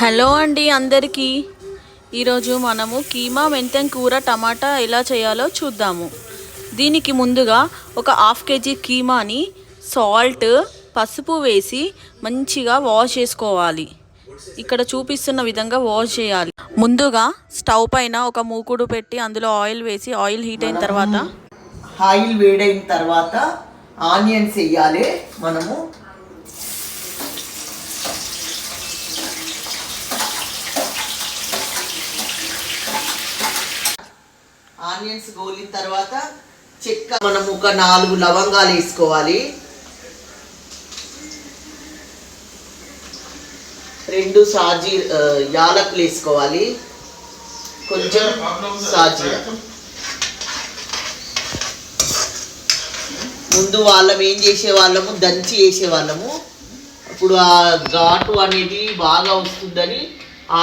Hello అండి అందరికీ. ఈరోజు మనము కీమా మెంతెం కూర టమాటా ఎలా చేయాలో చూద్దాము. దీనికి ముందుగా ఒక హాఫ్ కేజీ కీమాని సాల్ట్ పసుపు వేసి మంచిగా వాష్ చేసుకోవాలి. ఇక్కడ చూపిస్తున్న విధంగా వాష్ చేయాలి. ముందుగా స్టవ్ పైన ఒక మూకుడు పెట్టి అందులో ఆయిల్ వేసి ఆయిల్ హీట్ అయిన తర్వాత ఆయిల్ వేడైన తర్వాత ఆనియన్స్ వేయాలి. మనము ఆనియన్స్ గోలిన తర్వాత చెక్క మనం ఒక నాలుగు లవంగాలు వేసుకోవాలి. రెండు సాజీ యాలకులు వేసుకోవాలి. కొంచెం సాజీర ముందు వాళ్ళం ఏం చేసే వాళ్ళము దంచి వేసే వాళ్ళము ఇప్పుడు ఆ ఘాటు అనేది బాగా వస్తుందని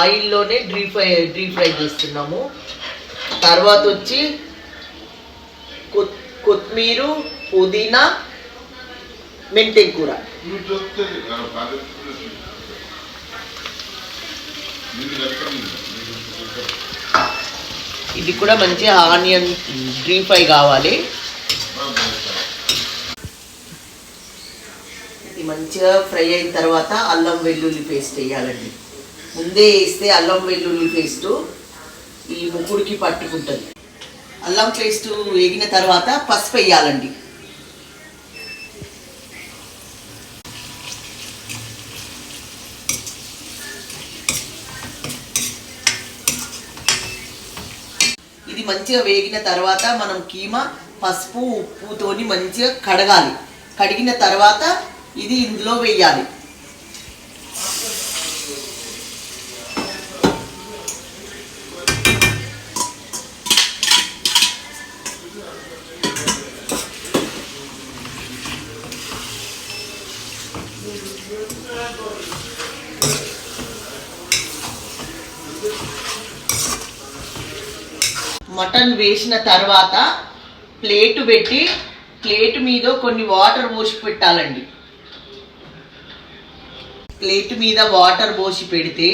ఆయిల్లోనే డ్రీ ఫ్రై డ్రీ ఫ్రై చేస్తున్నాము. తర్వాత వచ్చి కొత్ కొత్తిమీర పుదీనా మెంతి కూర? ఇది కూడా మంచి ఆనియన్ డ్రీ ఫ్రై కావాలి. ఇది మంచిగా ఫ్రై అయిన తర్వాత అల్లం వెల్లుల్లి పేస్ట్ వేయాలండి. ముందే వేస్తే అల్లం వెల్లుల్లి పేస్టు ఈ ముక్కుడికి పట్టుకుంటుంది. అల్లం పేస్ట్ వేగిన తర్వాత పసుపు వేయాలండి. ఇది మంచిగా వేగిన తర్వాత మనం కీమా పసుపు ఉప్పుతోని మంచిగా కడగాలి. కడిగిన తర్వాత ఇది ఇందులో వేయాలి. మటన్ వేసిన తర్వాత ప్లేటు పెట్టి ప్లేట్ మీద కొన్ని వాటర్ పోసి పెట్టాలండి. ప్లేట్ మీద వాటర్ పోసి పెడితే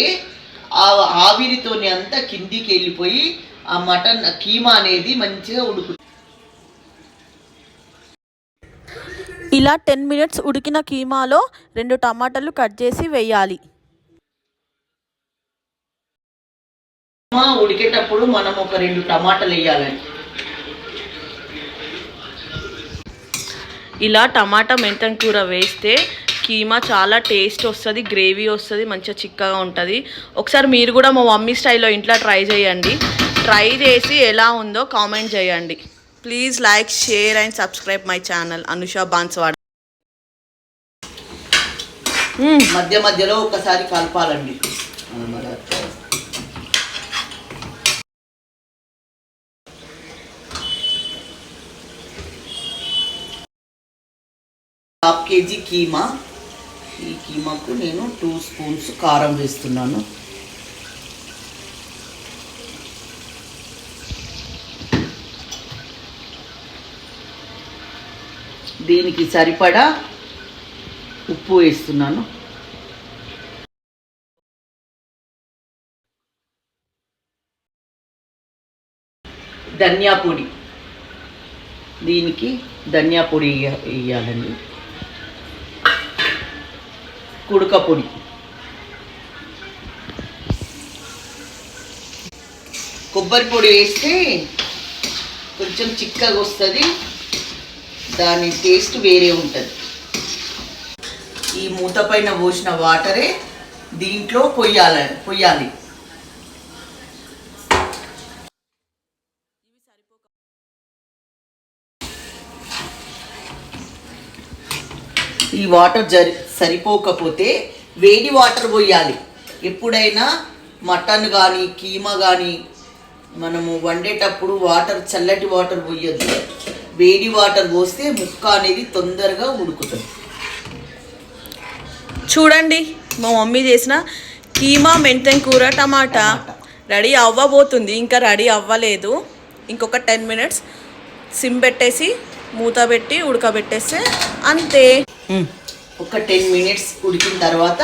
ఆ ఆవిరితోని అంతా కిందికి వెళ్ళిపోయి ఆ మటన్ కీమా అనేది మంచిగా ఉడుకుతుంది ఇలా టెన్ మినిట్స్ ఉడికిన కీమాలో రెండు టమాటాలు కట్ చేసి వేయాలి. కీమా ఉడికేటప్పుడు మనం ఒక రెండు టమాటాలు వేయాలండి ఇలా టమాటా మెంతం కూర వేస్తే కీమా చాలా టేస్ట్ వస్తుంది గ్రేవీ వస్తుంది మంచిగా చిక్కగా ఉంటుంది. ఒకసారి మీరు కూడా మా మమ్మీ స్టైల్లో ఇంట్లో ట్రై చేయండి. ట్రై చేసి ఎలా ఉందో కామెంట్ చేయండి. Please like share and subscribe my channel Anusha Banswada మధ్య మధ్యలో ఒకసారి కలపాలండి. Half KG keema. ఈ కీమాకు నేను టూ స్పూన్స్ కారం వేస్తున్నాను. దీనికి సరిపడా ఉప్పు వేస్తున్నాను. ధనియా పొడి. దీనికి ధనియా పొడి వేయాలండి కుడక పొడి. కొబ్బరి పొడి వేస్తే కొంచెం చిక్కగా వస్తుంది. దాని టేస్ట్ వేరే ఉంటుంది. ఈ మూత పైన పోసిన వాటరే దీంట్లో పొయ్యాలి పొయ్యాలి. ఈ వాటర్ జరి సరిపోకపోతే వేడి వాటర్ పోయాలి. ఎప్పుడైనా మటన్ కానీ కీమా కానీ మనము వండేటప్పుడు వాటర్ చల్లటి వాటర్ పోయొద్దు. వేడి వాటర్ పోస్తే ముక్క అనేది తొందరగా ఉడుకుతుంది. చూడండి మా మమ్మీ చేసిన కీమా మెంతెం కూర టమాటా. రెడీ అవ్వబోతుంది ఇంకా రెడీ అవ్వలేదు. ఇంకొక టెన్ మినిట్స్ సిమ్ పెట్టేసి మూత పెట్టి ఉడకబెట్టేస్తే అంతే. ఒక టెన్ మినిట్స్ ఉడికిన తర్వాత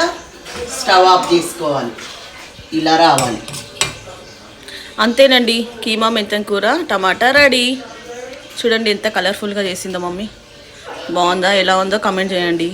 స్టవ్ ఆఫ్ చేసుకోవాలి. ఇలా రావాలి. అంతేనండి కీమా మెంతం కూర టమాటా రెడీ. చూడండి ఎంత కలర్ఫుల్గా చేసిందో మమ్మీ. బాగుందా ఎలా ఉందో కమెంట్ చేయండి.